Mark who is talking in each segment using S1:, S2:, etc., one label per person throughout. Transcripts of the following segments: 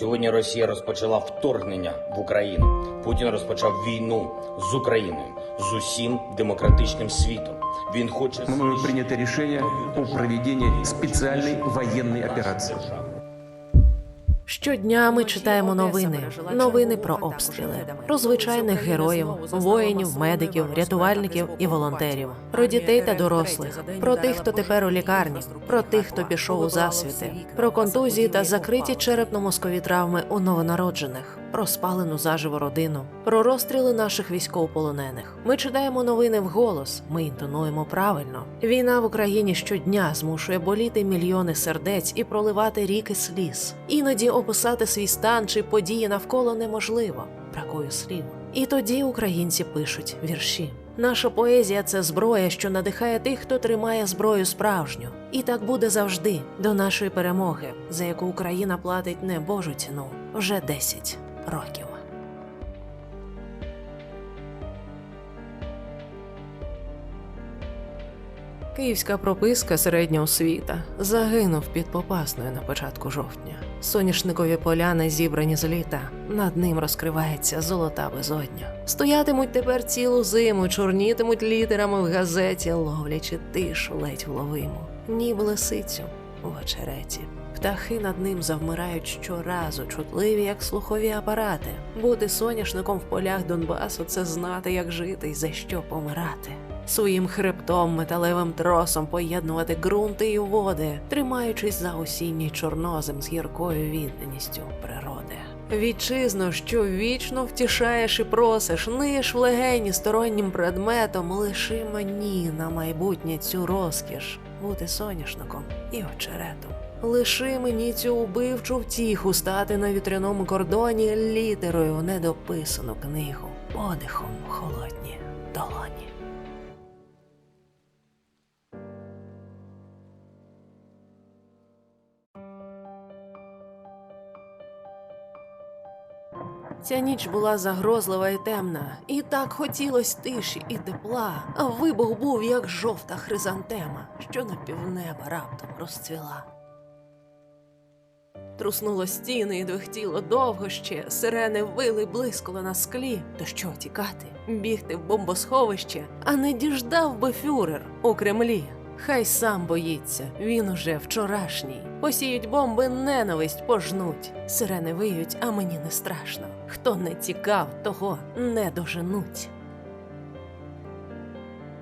S1: Сьогодні Росія розпочала вторгнення в Україну. Путін розпочав війну з Україною, з усім демократичним світом. Він хоче
S2: Мною рішення у проведенні спеціальної воєнної операції.
S3: Щодня ми читаємо новини, новини про обстріли, про звичайних героїв, воїнів, медиків, рятувальників і волонтерів, про дітей та дорослих, про тих, хто тепер у лікарні, про тих, хто пішов у засвіти, про контузії та закриті черепно-мозкові травми у новонароджених, про спалену заживо родину, про розстріли наших військовополонених. Ми читаємо новини вголос. Ми інтонуємо правильно. Війна в Україні щодня змушує боліти мільйони сердець і проливати ріки сліз. Іноді описати свій стан чи події навколо неможливо. Бракує слів. І тоді українці пишуть вірші. Наша поезія це зброя, що надихає тих, хто тримає зброю справжню. І так буде завжди до нашої перемоги, за яку Україна платить не Божу ціну вже 10 років. Київська прописка середня освіта загинув під Попасною на початку жовтня. Соняшникові поляни зібрані з літа. Над ним розкривається золота безодня. Стоятимуть тепер цілу зиму, чорнітимуть літерами в газеті, ловлячи тишу ледь вловиму, ніби лисицю в очереті. Птахи над ним завмирають щоразу, чутливі, як слухові апарати. Бути соняшником в полях Донбасу це знати, як жити і за що помирати. Своїм хребтом, металевим тросом поєднувати ґрунти і води, тримаючись за осінній чорнозем з гіркою відданістю природи. Вітчизно, що вічно втішаєш і просиш, ниш в легені стороннім предметом, лиши мені на майбутнє цю розкіш бути соняшником і очеретом. Лиши мені цю убивчу втіху стати на вітряному кордоні літерою недописану книгу, подихом холодні долоні. Ця ніч була загрозлива і темна, і так хотілось тиші і тепла, а вибух був як жовта хризантема, що на півнеба раптом розцвіла. Труснуло стіни і дохтіло довго ще, сирени вили, блискало на склі. То що тікати, бігти в бомбосховище, а не діждав би фюрер у Кремлі. Хай сам боїться, він уже вчорашній. Посіють бомби, ненависть пожнуть. Сирени виють, а мені не страшно. Хто не тікав, того не доженуть.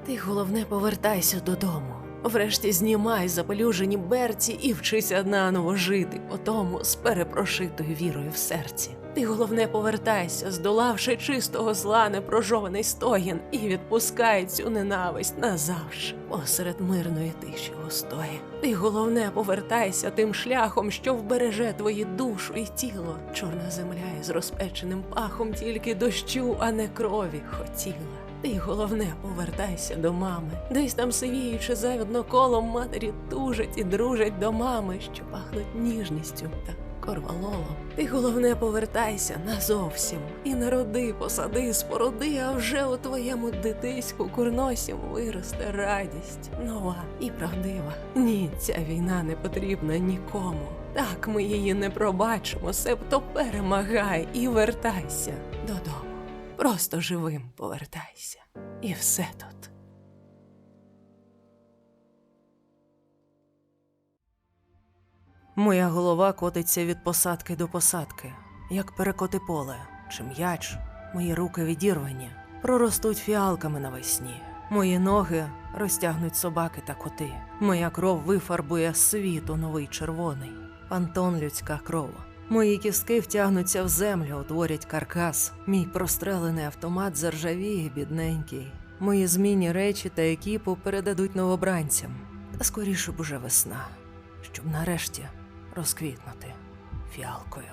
S3: Ти головне повертайся додому. Врешті знімай запелюжені берці і вчися наново жити по тому з перепрошитою вірою в серці. Ти головне повертайся, здолавши чистого зла непрожований стогін, і відпускай цю ненависть назавше посеред мирної тиші густої. Ти головне повертайся тим шляхом, що вбереже твої душу і тіло. Чорна земля із розпеченим пахом тільки дощу, а не крові хотіла. Ти головне повертайся до мами. Десь там сивіючи завідно колом матері тужать і дружать до мами, що пахнуть ніжністю та корвалолом. Ти головне повертайся назовсім і народи, посади, спороди, а вже у твоєму дитиську курносім виросте радість нова і правдива. Ні, ця війна не потрібна нікому. Так ми її не пробачимо, себто перемагай і вертайся додому. Просто живим повертайся. І все тут. Моя голова котиться від посадки до посадки, як перекоти поле, чи м'яч, мої руки відірвані, проростуть фіалками навесні. Мої ноги розтягнуть собаки та коти. Моя кров вифарбує світ у новий червоний. Антон людська кров. Мої кістки втягнуться в землю, утворять каркас. Мій прострелений автомат заржавіє, бідненький. Мої змінні речі та екіпу передадуть новобранцям. Та скоріше б весна, щоб нарешті розквітнути фіалкою.